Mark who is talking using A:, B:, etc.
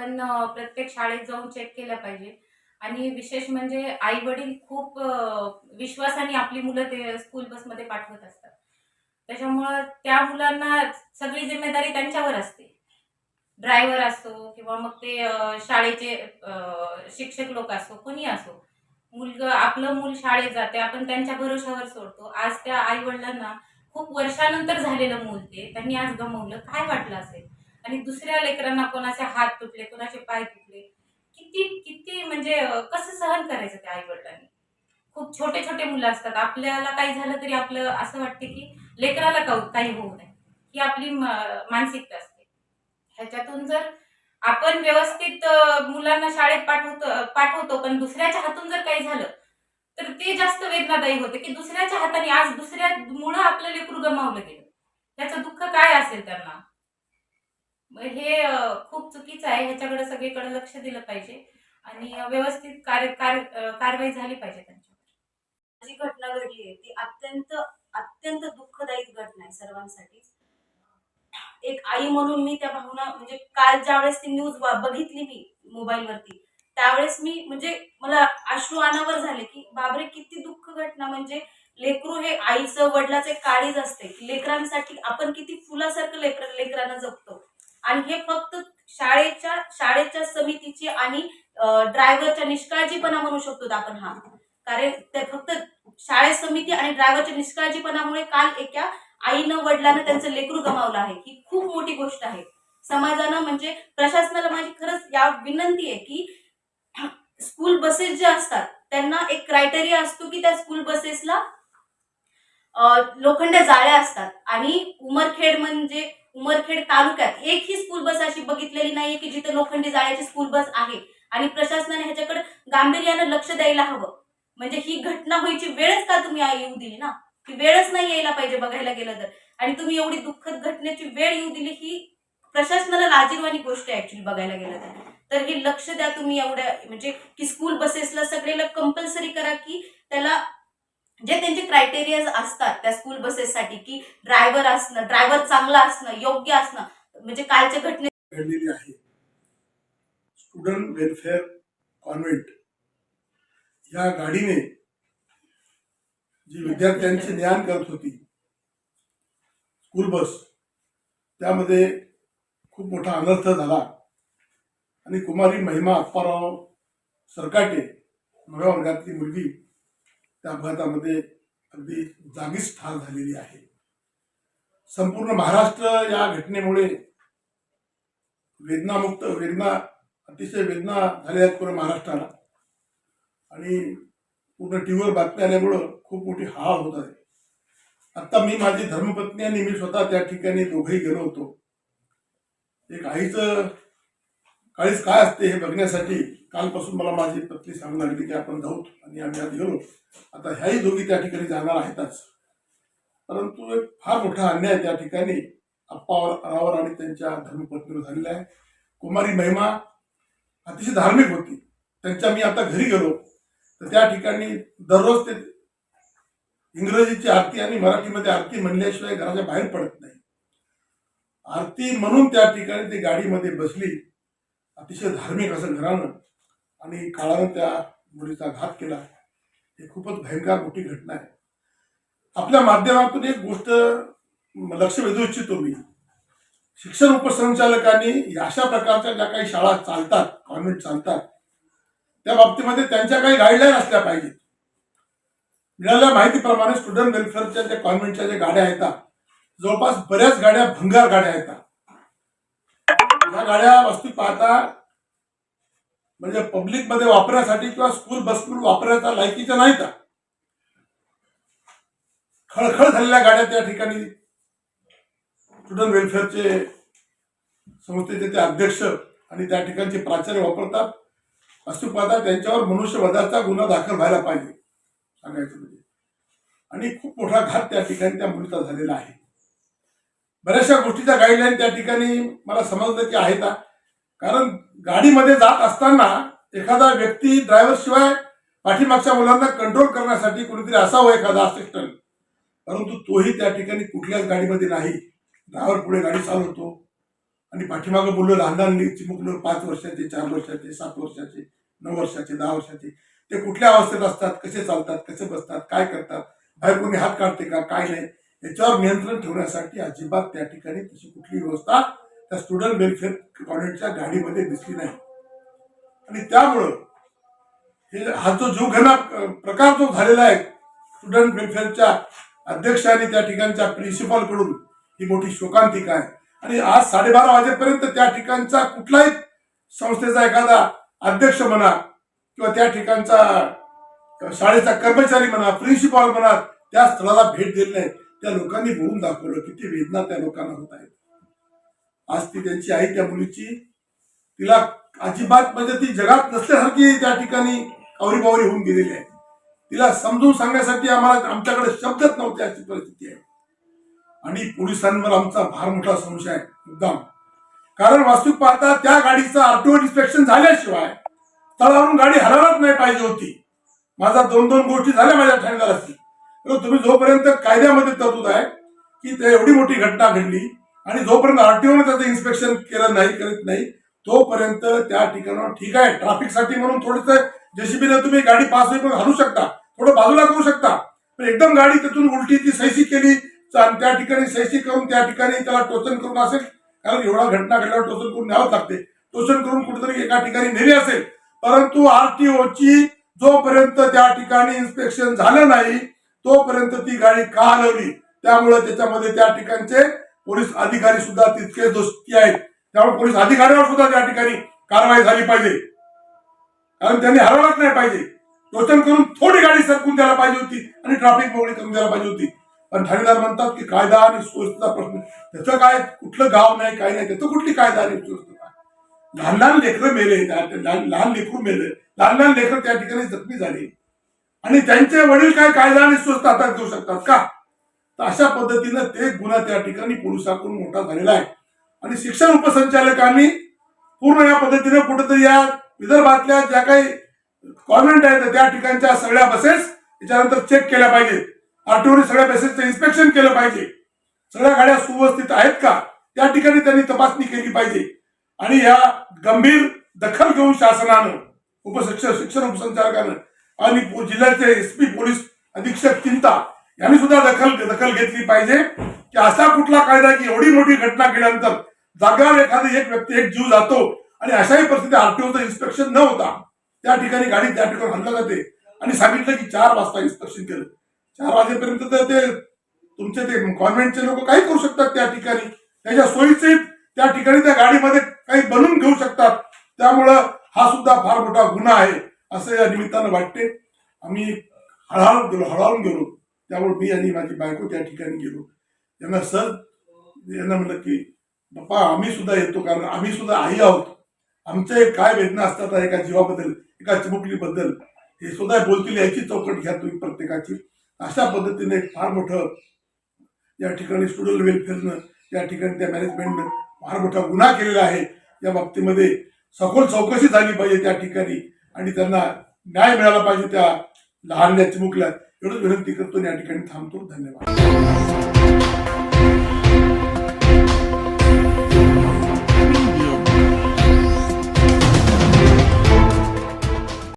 A: आपण प्रत्येक शाळेत जाऊन चेक केलं पाहिजे. आणि विशेष म्हणजे आई वडील खूप विश्वासाने आपली मुलं ते स्कूल बसमध्ये पाठवत असतात. त्याच्यामुळं त्या मुलांना सगळी जिम्मेदारी त्यांच्यावर असते. ड्रायव्हर असो किंवा मग ते शाळेचे शिक्षक लोक असो कोणी असो. मुलग आपलं मूल शाळेत जाते आपण त्यांच्या भरोशावर सोडतो. आज त्या आई वडिलांना खूप वर्षानंतर झालेलं मूल ते त्यांनी आज गमवलं. काय वाटलं असेल? आणि दुसऱ्या लेकरांना कोणाचे हात तुटले कोणाचे पाय तुटले किती किती म्हणजे कसं सहन करायचं त्या आई वडिलांनी खूप छोटे छोटे मुलं असतात. आपल्याला काही झालं तरी आपलं असं वाटते की लेकराला का काही होऊ नये. ही आपली मानसिकता असते. ह्याच्यातून जर आपण व्यवस्थित मुलांना शाळेत पाठवतो पाठवतो पण दुसऱ्याच्या हातून जर काही झालं तर ते जास्त वेदनादायी होते की दुसऱ्याच्या हाताने आज दुसऱ्या मुळे आपलं लेकरू गमावलं गेलं. त्याचं दुःख काय असेल त्यांना? हे खूप चुकीचं आहे. ह्याच्याकडे सगळीकडे लक्ष दिलं पाहिजे आणि व्यवस्थित कार्य कारवाई झाली पाहिजे त्यांच्यावर.
B: जी घटना घडली आहे ती अत्यंत अत्यंत दुःखदायी घटना आहे सर्वांसाठी. एक आई म्हणून मी त्या भावना म्हणजे काल ज्यावेळेस ती न्यूज बघितली मी मोबाईलवरती त्यावेळेस मी म्हणजे मला अश्रू अनावर झाले की बाबरे किती दुःख घटना. म्हणजे लेकरू हे आईचं वडिलाचं काळीच काळीज असते लेकरांसाठी आपण किती फुलासारखं लेकर लेकरांना जपतो. आणि हे फक्त शाळेच्या शाळेच्या समितीची आणि ड्रायव्हरच्या निष्काळजीपणा म्हणू शकतो आपण हा. कारण ते फक्त शाळेत समिती आणि ड्रायव्हरच्या निष्काळजीपणामुळे काल एका आईनं वडिलांना त्यांचं लेकरू गमावलं आहे. ही खूप मोठी गोष्ट आहे. समाजानं म्हणजे प्रशासनाला माझी खरंच या विनंती आहे की स्कूल बसेस ज्या असतात त्यांना एक क्रायटेरिया असतो की त्या स्कूल बसेसला लोखंड जाळ्या असतात. आणि उमरखेड म्हणजे उमरखेड तालुक्यात एकही स्कूल बस अशी बघितलेली नाहीये की जिथे लोखंडी जाळ्याची स्कूल बस आहे. आणि प्रशासनाने ह्याच्याकडे गांभीर्यानं लक्ष द्यायला हवं. म्हणजे ही घटना व्हायची वेळच का तुम्ही येऊ दिली ना? की वेळच नाही यायला पाहिजे बघायला गेलं तर. आणि तुम्ही एवढी दुःखद घटनेची वेळ येऊ दिली ही प्रशासनाला लाजीरवाणी गोष्ट आहे ऍक्च्युली बघायला गेलं तर. तर हे लक्ष द्या तुम्ही एवढ्या म्हणजे की स्कूल बसेसला सगळेला कंपल्सरी करा की त्याला जे त्यांचे क्रायटेरियाज असतात त्या स्कूल बसेससाठी की ड्रायव्हर असणं ड्रायव्हर चांगला असणं योग्य असणं म्हणजे कालच्या घटने
C: घडलेली आहे. स्टुडंट वेलफेअर कॉन्व्हेंट या गाडीने जी विद्यार्थ्यांची ज्ञान करत होती स्कूल बस त्यामध्ये खूप मोठा अनर्थ झाला. आणि कुमारी महिमा अप्पाराव सरकाटे नव्या वर्गातली मुलगी त्या अपघातामध्ये अगदी जागीच ठार झालेली आहे. संपूर्ण महाराष्ट्र या घटनेमुळे वेदनामुक्त वेदना अतिशय वेदना झाल्या आहेत पूर्ण महाराष्ट्राला. आणि पूर्ण टीव्हीवर बातम्या आल्यामुळं खूप मोठी हाळ होत आहे. आता मी माझी धर्मपत्नी आणि मी स्वतः त्या ठिकाणी दोघंही गेलो होतो. एक आईचं काळीच काय असते हे बघण्यासाठी कालपासून मला माझी पत्नी सांगू लागली की आपण जाऊ आणि आम्ही आज गेलो आता ह्याही दोघी त्या ठिकाणी जाणार आहेतच. परंतु एक फार मोठा अन्याय त्या ठिकाणी अप्पावर आणि त्यांच्या धर्मपत्नीवर झालेला आहे. कुमारी महिमा अतिशय धार्मिक होती. त्यांच्या मी आता घरी गेलो. तर त्या ठिकाणी दररोज ते इंग्रजीची आरती आणि मराठीमध्ये आरती म्हणल्याशिवाय घराच्या बाहेर पडत नाही. आरती म्हणून त्या ठिकाणी ती गाडीमध्ये बसली. अतिशय धार्मिक असं घरानं आणि काळानं त्या मुलीचा घात केला. हे खूपच भयंकर मोठी घटना आहे. आपल्या माध्यमातून एक गोष्ट लक्ष वेधू इच्छितो मी. शिक्षण उपसंचालकांनी अशा प्रकारच्या ज्या काही शाळा चालतात कॉन्व्हेंट चालतात त्या बाबतीमध्ये त्यांच्या काही गाईडलाईन असल्या पाहिजेत. मिळालेल्या माहितीप्रमाणे स्टुडंट वेलफेअरच्या ज्या कॉन्व्हेंटच्या ज्या गाड्या येतात जवळपास बऱ्याच गाड्या भंगार गाड्या येतात. या गाड्या वस्तू पाहता म्हणजे पब्लिकमध्ये वापरण्यासाठी किंवा स्कूल बस म्हणून वापरायचा लायकीच्या नाहीत. खळखळ झालेल्या गाड्या त्या ठिकाणी स्टुडंट वेलफेअरचे संस्थेचे ते अध्यक्ष आणि त्या ठिकाणचे प्राचार्य वापरतात. असू पाहता त्यांच्यावर मनुष्यवधाचा गुन्हा दाखल व्हायला पाहिजे. सांगायचं म्हणजे. आणि खूप मोठा घात त्या ठिकाणी त्या मुलीचा झालेला आहे. बऱ्याचशा गोष्टीच्या गाईडलाईन त्या ठिकाणी मला समजलं की आहेत. का कारण गाडीमध्ये जात असताना एखादा व्यक्ती ड्रायव्हर शिवाय पाठीमागच्या मुलांना कंट्रोल करण्यासाठी कोणीतरी असावं एखादा असिस्टंट परंतु तोही त्या ठिकाणी कुठल्याच गाडीमध्ये नाही. ड्रायव्हर पुढे गाडी चालवतो. आणि पाठीमागं बोललो लहान लहान चिमुकलं पाच वर्षाचे चार वर्षाचे सात वर्षाचे नऊ वर्षाचे दहा वर्षाचे. ते कुठल्या अवस्थेत असतात कसे चालतात कसे बसतात काय करतात बाहेर कोणी हात काढते का काय नाही. याच्यावर नियंत्रण ठेवण्यासाठी अजिबात त्या ठिकाणी तशी कुठली व्यवस्था त्या स्टुडंट वेलफेअर कॉलेजच्या गाडीमध्ये दिसली नाही. आणि त्यामुळं हे हा जो जीवघेणा प्रकार जो झालेला आहे स्टुडंट वेलफेअरच्या अध्यक्षांनी त्या ठिकाणच्या प्रिन्सिपॉलकडून ही मोठी शोकांतिका आहे. आणि आज साडेबारा वाजेपर्यंत त्या ठिकाणचा कुठलाही संस्थेचा एखादा अध्यक्ष म्हणा किंवा त्या ठिकाणचा शाळेचा कर्मचारी म्हणा प्रिन्सिपॉल म्हणा त्या स्थळाला भेट दिली नाही त्या लोकांनी बोलून दाखवलं किती वेदना त्या लोकांना होत आहेत. आज ती त्यांची आई त्या मुलीची तिला अजिबात म्हणजे ती जगात नसल्यासारखी त्या ठिकाणी आवरीबावरी होऊन गेलेली आहे. तिला समजून सांगण्यासाठी आम्हाला आमच्याकडे शब्दच नव्हते अशी परिस्थिती आहे. आणि पोलिसांवर आमचा फार मोठा संशय आहे मुद्दाम. कारण वास्तविक पाहता त्या गाडीचं आरटीओ इन्स्पेक्शन झाल्याशिवाय तळावरून गाडी हलवत नाही पाहिजे होती. माझा दोन दोन गोष्टी झाल्या माझ्या ठाणेदाराची असतील तुम्ही जोपर्यंत कायद्यामध्ये तरतूद आहे की ते एवढी मोठी घटना घडली आणि जोपर्यंत आरटीओने त्याचं इन्स्पेक्शन केलं नाही करत नाही तोपर्यंत त्या ठिकाणावर ठीक आहे ट्रॅफिकसाठी म्हणून थोडस जेसीबीने तुम्ही गाडी पास होईपर्यंत हलू शकता थोडं बाजूला करू शकता. पण एकदम गाडी तिथून उलटी ती सैसी केली त्या ठिकाणी सैसी करून त्या ठिकाणी त्याला टोचन करून असेल कारण एवढा घटना घडल्यावर टोचन करून न्यावं लागते. टोचन करून कुठेतरी एका ठिकाणी नेली असेल. परंतु आरटीओची जोपर्यंत त्या ठिकाणी इन्स्पेक्शन झालं नाही तोपर्यंत ती गाडी का हलवली? त्यामुळे त्याच्यामध्ये त्या ठिकाणचे पोलीस अधिकारी सुद्धा तितके दोस्ती आहेत. त्यामुळे पोलीस अधिकाऱ्यावर सुद्धा त्या ठिकाणी कारवाई झाली पाहिजे. कारण त्यांनी हरवलंच नाही पाहिजे. टोचन करून थोडी गाडी सरकून द्यायला पाहिजे होती आणि ट्रॅफिक मोकळी करून द्यायला पाहिजे होती. पण ठाणेदार म्हणतात की कायदा आणि सुव्यवस्थेचा प्रश्न त्याचं काय? कुठलं गाव नाही काय नाही. त्याचं कुठली कायदा आणि सुव्यवस्था? लहान लहान लेकरं मेले लहान लहान लेकरू मेले. लहान लहान लेकरं त्या ठिकाणी जखमी झाली. आणि त्यांचे वडील काय कायदा आणि सुव्यवस्था हातात घेऊ शकतात का? तर अशा पद्धतीनं ते गुन्हा त्या ठिकाणी पोलिसांकडून मोठा झालेला आहे. आणि शिक्षण उपसंचालकांनी पूर्ण या पद्धतीने कुठेतरी या विदर्भातल्या ज्या काही कॉन्व्हेंट आहेत त्या ठिकाणच्या सगळ्या बसेस त्याच्यानंतर चेक केल्या पाहिजेत आरटीओने सगळ्या बसेसचं इन्स्पेक्शन केलं पाहिजे. सगळ्या गाड्या सुव्यवस्थित आहेत का? त्या ठिकाणी त्यांनी तपासणी केली पाहिजे. आणि या गंभीर दखल घेऊन शासनानं उपशिक्षण शिक्षण उपसंचालकानं आणि जिल्ह्याचे एस पी पोलीस अधीक्षक चिंता यांनी सुद्धा दखल दखल घेतली पाहिजे. की असा कुठला कायदा की एवढी मोठी घटना केल्यानंतर जागावर एखादी एक व्यक्ती एक जीव जातो आणि अशाही परिस्थिती आरटीओचं इन्स्पेक्शन न होता त्या ठिकाणी गाडी त्या ठिकाणी हल्ला जाते. आणि सांगितलं की चार वाजता इन्स्पेक्शन केलं. चार वाजेपर्यंत तर ते तुमचे ते कॉन्व्हेंटचे लोक काही करू शकतात त्या ठिकाणी. त्याच्या सोयीचे त्या ठिकाणी त्या गाडीमध्ये काही बनवून घेऊ शकतात. त्यामुळं हा सुद्धा फार मोठा गुन्हा आहे. असं वाटते आम्ही हळहळून गेलो हळहळून गेलो. त्यामुळे मी आणि माझी बायको त्या ठिकाणी गेलो. यांना सर यांना म्हणलं की बाप्पा आम्ही सुद्धा येतो कारण आम्ही सुद्धा आई आहोत. आमच्या काय वेदना असतात एका जीवाबद्दल एका चिमुकलीबद्दल हे सुद्धा बोलतील याची चौकट घ्या तुम्ही प्रत्येकाची. अशा पद्धतीने एक फार मोठं या ठिकाणी स्टुडंट वेलफेअरनं या ठिकाणी त्या मॅनेजमेंटनं फार मोठा गुन्हा केलेला आहे. या बाबतीमध्ये सखोल चौकशी झाली पाहिजे त्या ठिकाणी. आणि त्यांना न्याय मिळाला पाहिजे त्या लहानल्या चिमुकल्या एवढंच विनंती करतो आणि या ठिकाणी थांबतो. धन्यवाद.